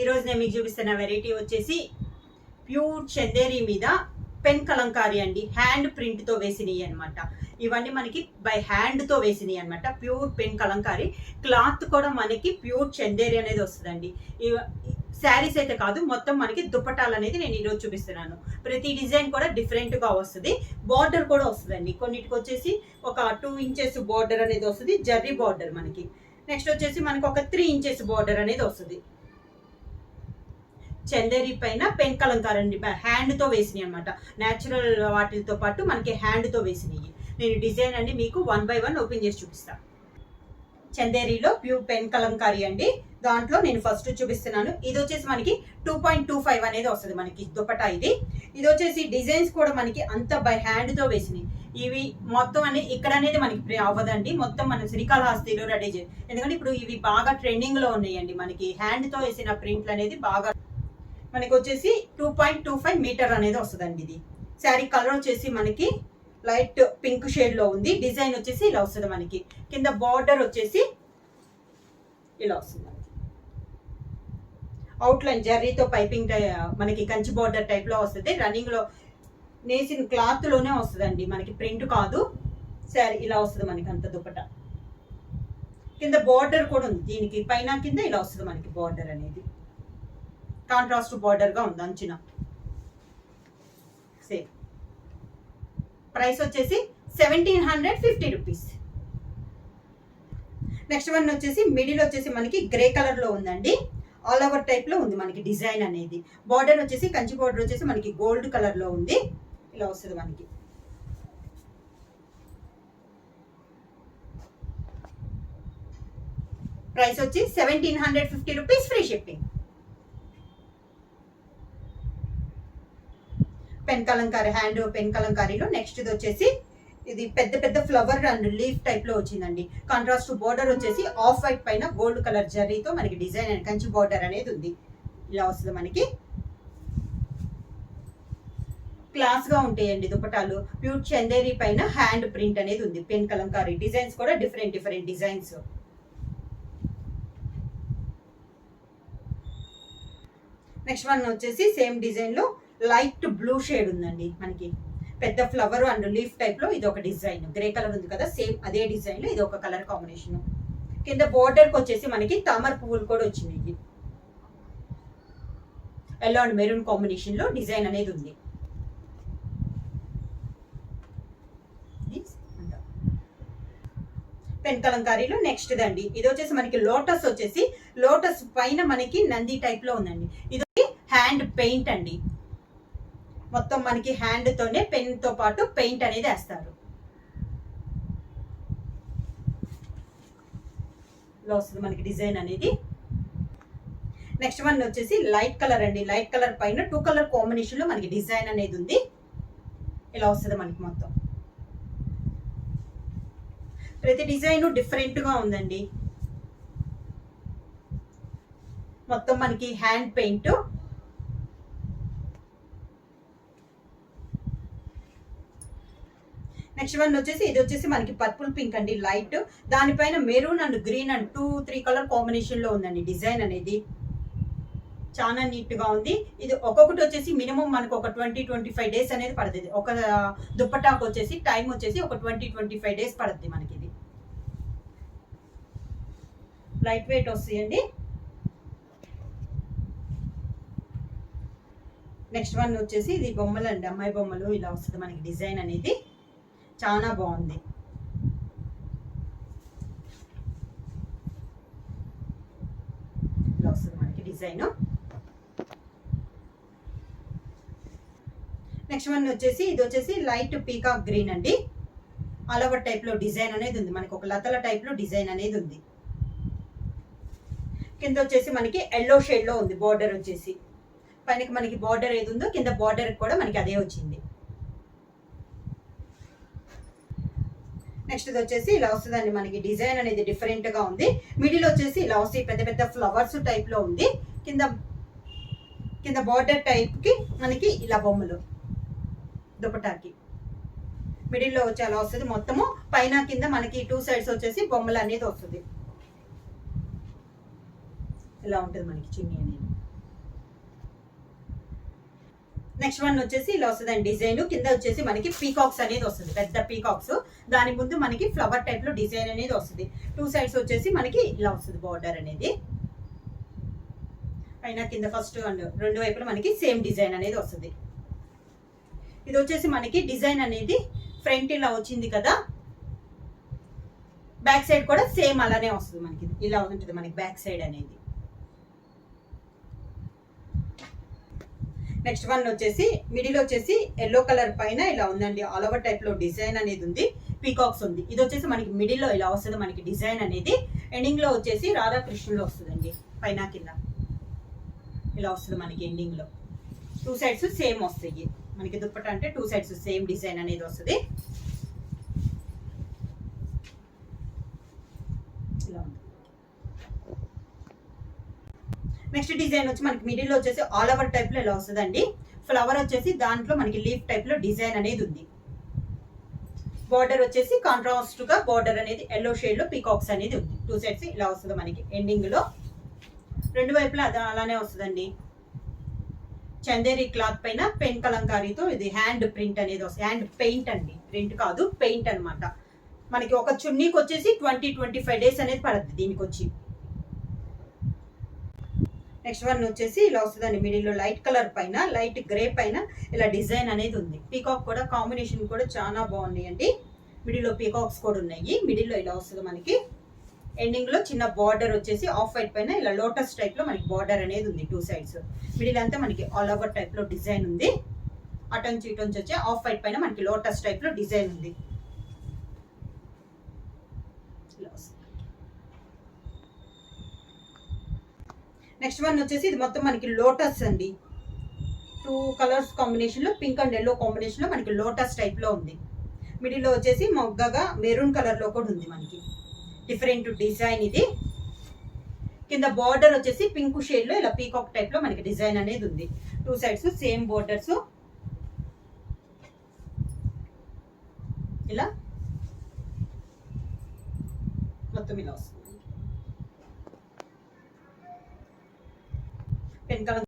ఈరోజు నేను మీకు చూపిస్తున్న వెరైటీ వచ్చేసి ప్యూర్ చందేరి మీద పెన్ కలంకారీ అండి. హ్యాండ్ ప్రింట్తో వేసినవి అనమాట ఇవన్నీ మనకి బై హ్యాండ్తో వేసినవి అనమాట ప్యూర్ పెన్ కలంకారీ క్లాత్ కూడా మనకి ప్యూర్ చందేరి అనేది వస్తుందండి. శారీస్ అయితే కాదు మొత్తం మనకి దుప్పటాలు అనేది నేను ఈరోజు చూపిస్తున్నాను. ప్రతి డిజైన్ కూడా డిఫరెంట్గా వస్తుంది. బార్డర్ కూడా వస్తుందండి. కొన్నిటికి వచ్చేసి ఒక టూ ఇంచెస్ బార్డర్ అనేది వస్తుంది. జర్రీ బార్డర్ మనకి. నెక్స్ట్ వచ్చేసి మనకు ఒక త్రీ ఇంచెస్ బార్డర్ అనేది వస్తుంది. చందేరి పైన పెన్ హ్యాండ్తో వేసినాయి అనమాట న్యాచురల్ వాటితో పాటు మనకి హ్యాండ్తో వేసినాయి. నేను డిజైన్ అండి మీకు వన్ బై వన్ ఓపెన్ చేసి చూపిస్తాను చందేరిలో ప్యూర్ పెన్ కలంకారీ అండి. దాంట్లో నేను ఫస్ట్ చూపిస్తున్నాను. ఇది వచ్చేసి మనకి టూ పాయింట్ టూ ఫైవ్ అనేది వస్తుంది మనకి దుపటా ఇది. ఇది వచ్చేసి డిజైన్స్ కూడా మనకి అంత బై హ్యాండ్తో వేసినాయి. ఇవి మొత్తం అనేది ఇక్కడ అనేది మనకి అవ్వదండి. మొత్తం మనం శ్రీకాళహస్తిలో రెడీ చేయాలి ఎందుకంటే ఇప్పుడు ఇవి బాగా ట్రెండింగ్లో ఉన్నాయండి. మనకి హ్యాండ్తో వేసిన ప్రింట్లు అనేది బాగా మనకి వచ్చేసి two point two five metre అనేది వస్తుందండి ఇది. శారీ కలర్ వచ్చేసి మనకి లైట్ పింక్ షేడ్లో ఉంది. డిజైన్ వచ్చేసి ఇలా వస్తుంది మనకి. కింద బార్డర్ వచ్చేసి ఇలా వస్తుంది మనకి. అవుట్లైన్ జర్రీతో పైపింగ్ మనకి కంచి బార్డర్ టైప్లో వస్తుంది. రన్నింగ్లో నేసిన క్లాత్లోనే వస్తుందండి. మనకి ప్రింట్ కాదు. శారీ ఇలా వస్తుంది మనకి అంత దుప్పట. కింద బార్డర్ కూడా ఉంది. దీనికి పైన కింద ఇలా వస్తుంది మనకి బార్డర్ అనేది. కాంట్రాస్ట్ బార్డర్గా ఉంది అంచున. సేమ్ ప్రైస్ వచ్చేసి seventeen hundred fifty rupees next one వచ్చేసి మిడిల్ వచ్చేసి మనకి గ్రే కలర్లో ఉందండి. ఆల్ ఓవర్ టైప్లో ఉంది మనకి డిజైన్ అనేది. బార్డర్ వచ్చేసి కంచి బార్డర్ వచ్చేసి మనకి గోల్డ్ కలర్లో ఉంది. ఇలా వస్తుంది మనకి. ప్రైస్ వచ్చి seventeen hundred fifty rupees free shipping pen kalamkari hand pen కలంకారీలో next ఇది వచ్చేసి ఇది పెద్ద పెద్ద ఫ్లవర్ అండ్ లీఫ్ టైప్లో వచ్చిందండి. కాంట్రాస్ట్ బోర్డర్ వచ్చేసి ఆఫ్ వైట్ పైన గోల్డ్ కలర్ జరీతో మనకి డిజైన్ అండ్ కంచి బోర్డర్ అనేది ఉంది. ఇలా వస్తుంది మనకి. క్లాస్గా ఉంటాయండి దుపటాలు. ప్యూర్ చందేరి పైన హ్యాండ్ ప్రింట్ అనేది ఉంది. పెన్ కలంకారీ డిజైన్స్ కూడా different different designs next one వచ్చేసి సేమ్ డిజైన్లో లైట్ బ్లూ షేడ్ ఉందండి మనకి. పెద్ద ఫ్లవర్ అండ్ లీఫ్ టైప్లో ఇది ఒక డిజైన్. గ్రే కలర్ ఉంది కదా సేమ్ అదే డిజైన్లో ఇది ఒక కలర్ కాంబినేషన్. కింద బోర్డర్కి వచ్చేసి మనకి తామర పువ్వులు కూడా వచ్చినాయి. ఎల్లో అండ్ మెరూన్ కాంబినేషన్లో డిజైన్ అనేది ఉంది. పెన్ కలంకారీలో నెక్స్ట్ దండి ఇది వచ్చేసి మనకి లోటస్ వచ్చేసి లోటస్ పైన మనకి నంది టైప్లో ఉందండి. ఇది హ్యాండ్ పెయింట్ అండి. మొత్తం మనకి హ్యాండ్తోనే పెన్తో పాటు పెయింట్ అనేది వేస్తారు. ఇలా వస్తుంది మనకి డిజైన్ అనేది. నెక్స్ట్ వన్ వచ్చేసి లైట్ కలర్ అండి. లైట్ కలర్ పైన టూ కలర్ కాంబినేషన్లో మనకి డిజైన్ అనేది ఉంది. ఇలా వస్తుంది మనకి మొత్తం. ప్రతి డిజైన్ డిఫరెంట్గా ఉందండి. మొత్తం మనకి హ్యాండ్ పెయింట్ నెక్స్ట్ వన్ వచ్చేసి ఇది వచ్చేసి మనకి పర్పుల్ పింక్ అండి లైట్ దానిపైన maroon and green and two three colour కాంబినేషన్లో ఉందండి డిజైన్ అనేది. చాలా నీట్గా ఉంది. ఇది ఒక్కొక్కటి వచ్చేసి మినిమం మనకు ఒక ట్వంటీ ట్వంటీ ఫైవ్ డేస్ అనేది పడుతుంది. ఒక దుప్పటాకు వచ్చేసి టైం వచ్చేసి ఒక ట్వంటీ ట్వంటీ ఫైవ్ డేస్ పడుతుంది మనకి ఇది. లైట్ వెయిట్ వస్తాయండి. నెక్స్ట్ వన్ వచ్చేసి ఇది బొమ్మలు అండి అమ్మాయి బొమ్మలు ఇలా వస్తుంది మనకి డిజైన్ అనేది. చాలా బాగుంది. ఇలా వస్తుంది మనకి డిజైన్. నెక్స్ట్ వన్ వచ్చేసి ఇది వచ్చేసి లైట్ పీకాక్ గ్రీన్ అండి. ఆల్ ఓవర్ టైప్లో డిజైన్ అనేది ఉంది. మనకి ఒక లతల టైప్లో డిజైన్ అనేది ఉంది. కింద వచ్చేసి మనకి ఎల్లో షేడ్లో ఉంది. బార్డర్ వచ్చేసి. పైనకి మనకి బార్డర్ ఏది ఉందో కింద బార్డర్ కూడా మనకి అదే వచ్చింది. నెక్స్ట్ ఇది వచ్చేసి ఇలా వస్తుందండి మనకి డిజైన్ అనేది డిఫరెంట్గా ఉంది. మిడిల్ వచ్చేసి ఇలా వస్తాయి పెద్ద పెద్ద ఫ్లవర్స్ టైప్లో ఉంది. కింద కింద బార్డర్ టైప్కి మనకి ఇలా బొమ్మలు దుపటాకి. మిడిల్లో వచ్చి అలా వస్తుంది మొత్తము. పైన కింద మనకి టూ సైడ్స్ వచ్చేసి బొమ్మలు అనేది వస్తుంది. ఇలా ఉంటుంది మనకి చున్నీ అనేది. నెక్స్ట్ వన్ వచ్చేసి ఇలా వస్తుంది డిజైన్. కింద వచ్చేసి మనకి పీకాక్స్ అనేది వస్తుంది. పెద్ద పీకాక్స్. దాని ముందు మనకి ఫ్లవర్ టైప్లో డిజైన్ అనేది వస్తుంది. టూ సైడ్స్ వచ్చేసి మనకి ఇలా వస్తుంది బార్డర్ అనేది. పైన కింద ఫస్ట్ అండ్ రెండు వైపులా మనకి సేమ్ డిజైన్ అనేది వస్తుంది. ఇది వచ్చేసి మనకి డిజైన్ అనేది ఫ్రంట్ ఇలా వచ్చింది కదా. బ్యాక్ సైడ్ కూడా సేమ్ అలానే వస్తుంది మనకి. ఇలా ఉంటుంది మనకి బ్యాక్ సైడ్ అనేది. నెక్స్ట్ వన్ వచ్చేసి మిడిల్ వచ్చేసి ఎల్లో కలర్ పైన ఇలా ఉందండి. ఆల్ ఓవర్ టైప్లో డిజైన్ అనేది ఉంది. పీకాక్స్ ఉంది. ఇది వచ్చేసి మనకి మిడిల్లో ఇలా వస్తుంది మనకి డిజైన్ అనేది. ఎండింగ్లో వచ్చేసి రాధాకృష్ణులు వస్తుందండి. పైన కింద. ఇలా వస్తుంది మనకి ఎండింగ్లో. టూ సైడ్స్ సేమ్ వస్తాయి. మనకి దుప్పట అంటే టూ సైడ్స్ సేమ్ డిజైన్ అనేది వస్తుంది ఇలా ఉంది నెక్స్ట్ డిజైన్ వచ్చి మనకి మిడిల్ వచ్చేసి ఆల్ ఓవర్ టైప్లో ఇలా వస్తుందండి? ఫ్లవర్ వచ్చేసి దాంట్లో మనకి లీఫ్ టైప్లో డిజైన్ అనేది ఉంది. బార్డర్ వచ్చేసి కాంట్రాస్ట్గా బార్డర్ అనేది ఎల్లో షేడ్లో పీకాక్స్ అనేది ఉంది. టూ సైడ్స్ ఇలా వస్తుంది మనకి ఎండింగ్లో. రెండు వైపులా అది అలానే వస్తుందండి. చందేరి క్లాత్ పైన పెన్ కలంకారీతో ఇది హ్యాండ్ ప్రింట్ అనేది వస్తుంది. హ్యాండ్ పెయింట్ అండి. ప్రింట్ కాదు పెయింట్ అన్నమాట. మనకి ఒక చున్నీకి వచ్చేసి ట్వంటీ ట్వంటీ ఫైవ్ డేస్ అనేది పడుతుంది దీనికి వచ్చి నెక్స్ట్ వన్ వచ్చేసి ఇలా వస్తుందండి. మిడిల్లో లైట్ కలర్ పైన లైట్ గ్రే పైన ఇలా డిజైన్ అనేది ఉంది. పీకాక్ కూడా కాంబినేషన్ కూడా చాలా బాగున్నాయండి మిడిల్లో పీకాక్స్ కూడా ఉన్నాయి. మిడిల్లో ఇలా వస్తుంది మనకి. ఎండింగ్లో చిన్న బార్డర్ వచ్చేసి ఆఫ్ వైట్ పైన ఇలా లోటస్ టైప్లో మనకి బార్డర్ అనేది ఉంది టూ సైడ్స్ మిడిల్ అంతా మనకి ఆల్ ఓవర్ టైప్లో డిజైన్ ఉంది. అటొంచి ఇటొంచి వచ్చి ఆఫ్ వైట్ పైన మనకి లోటస్ టైప్లో డిజైన్ ఉంది ఇలా వస్తుంది నెక్స్ట్ వన్ వచ్చేసి ఇది మొత్తం మనకి లోటస్ అండి. టూ కలర్స్ కాంబినేషన్లో పింక్ అండ్ ఎల్లో కాంబినేషన్లో మనకి లోటస్ టైప్లో ఉంది. మిడిల్లో వచ్చేసి మొగ్గగా మెరూన్ కలర్లో కూడా ఉంది మనకి. డిఫరెంట్ డిజైన్ ఇది. కింద బార్డర్ వచ్చేసి పింక్ షేడ్లో ఇలా పీకాక్ టైప్లో మనకి డిజైన్ అనేది ఉంది. టూ సైడ్స్ సేమ్ బోర్డర్స్ ఇలా. మొత్తం ఇలా వస్తుంది. వెనకాల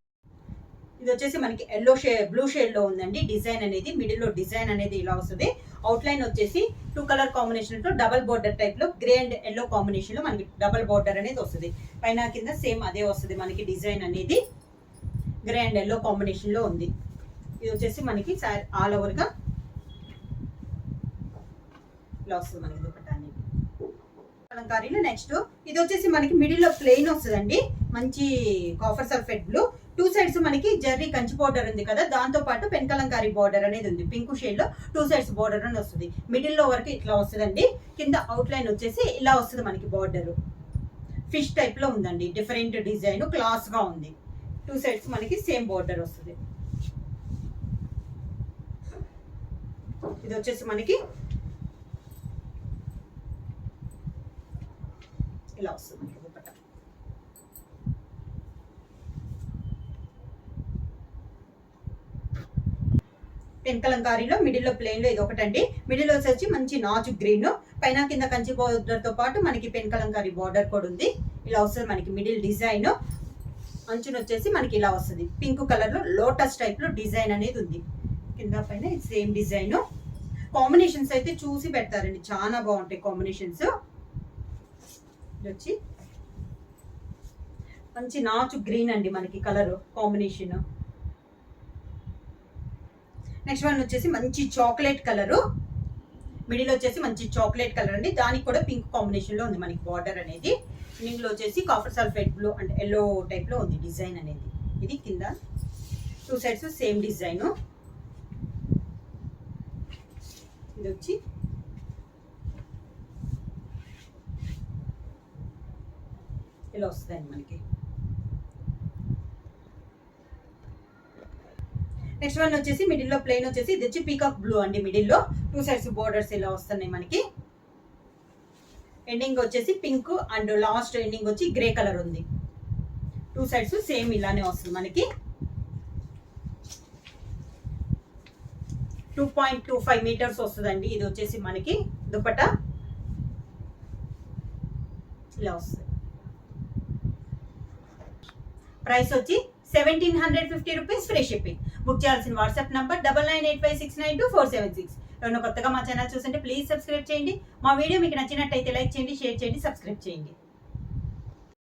ఇది వచ్చేసి మనకి ఎల్లో షే బ్లూ షేడ్లో ఉందండి. డిజైన్ అనేది మిడిల్లో డిజైన్ అనేది ఇలా వస్తుంది. అవుట్ లైన్ వచ్చేసి టూ కలర్ కాంబినేషన్తో డబల్ బోర్డర్ టైప్లో గ్రే అండ్ ఎల్లో కాంబినేషన్లో మనకి డబల్ బోర్డర్ అనేది వస్తుంది. పైన కింద సేమ్ అదే వస్తుంది మనకి డిజైన్ అనేది. గ్రే అండ్ ఎల్లో కాంబినేషన్లో ఉంది. ఇది వచ్చేసి మనకి ఆల్ ఓవర్గా ఇలా వస్తుంది మనకి. కలంకారీలో నెక్స్ట్ ఇది వచ్చేసి మనకి మిడిల్లో ప్లెయిన్ వస్తుందండి. మంచి copper sulphate blue two sides మనకి జర్రీ కంచి బోర్డర్ ఉంది కదా దాంతో పాటు పెన్కలంకారీ బోర్డర్ అనేది ఉంది. పింక్ షేడ్లో టూ సైడ్స్ బోర్డర్ అని వస్తుంది. మిడిల్లో వరకు ఇట్లా వస్తుందండి. కింద అవుట్ లైన్ వచ్చేసి ఇలా వస్తుంది మనకి బోర్డర్ ఫిష్ టైప్లో ఉందండి. డిఫరెంట్ డిజైన్ క్లాస్గా ఉంది. టూ సైడ్స్ మనకి సేమ్ బోర్డర్ వస్తుంది. ఇది వచ్చేసి మనకి ఇలా వస్తుంది మనకి దుపట్టా పెన్ కలంకారీలో మిడిల్లో లో ఇది ఒకటండి. మిడిల్ వచ్చి మంచి నాచు గ్రీన్ పైన కింద కంచి బోర్డర్తో పాటు మనకి పెన్ కలంకారీ బార్డర్ కూడా ఉంది. ఇలా వస్తుంది మనకి మిడిల్ డిజైన్ అంచున వచ్చేసి మనకి ఇలా వస్తుంది. పింక్ కలర్లో లోటస్ టైప్లో డిజైన్ అనేది ఉంది. కింద పైన సేమ్ డిజైన్ కాంబినేషన్స్ అయితే చూసి పెడతారండి. చాలా బాగుంటాయి కాంబినేషన్స్ ఇది వచ్చి మంచి నాచు గ్రీన్ అండి మనకి కలర్ కాంబినేషన్. నెక్స్ట్ వన్ వచ్చేసి మంచి చాక్లెట్ కలరు. మిడిల్ వచ్చేసి మంచి చాక్లెట్ కలర్ అండి. దానికి కూడా పింక్ కాంబినేషన్లో ఉంది మనకి బార్డర్ అనేది. మిడిల్లో వచ్చేసి copper sulphate blue and yellow టైప్లో ఉంది డిజైన్ అనేది. ఇది కింద టూ సైడ్స్ సేమ్ డిజైను ఇది వచ్చి ఇలా వస్తుందండి మనకి. నెక్స్ట్ వన్ వచ్చేసి మిడిల్లో ప్లెయిన్ వచ్చేసి ఇది వచ్చి పీకాక్ బ్లూ అండి మిడిల్లో టూ సైడ్స్ బోర్డర్స్ ఇలా వస్తున్నాయి మనకి. ఎండింగ్ వచ్చేసి పింక్ అండ్ లాస్ట్ ఎండింగ్ వచ్చి గ్రే కలర్ ఉంది. టూ సైడ్స్ సేమ్ ఇలానే వస్తుంది మనకి. Two point two five metres వస్తుందండి. ఇది వచ్చేసి మనకి దుపట ఇలా వస్తుంది. ప్రైస్ వచ్చి seventeen hundred fifty rupees free shipping book చేయాల్సిన WhatsApp number double nine eight five six nine two four seven six ఎవరైనా కొత్తగా మా ఛానల్ చూస్తుంటే ప్లీజ్ సబ్స్క్రైబ్ చేయండి. మా వీడియో మీకు నచ్చినట్టయితే లైక్ చేయండి షేర్ చేయండి సబ్స్క్రైబ్ చేయండి.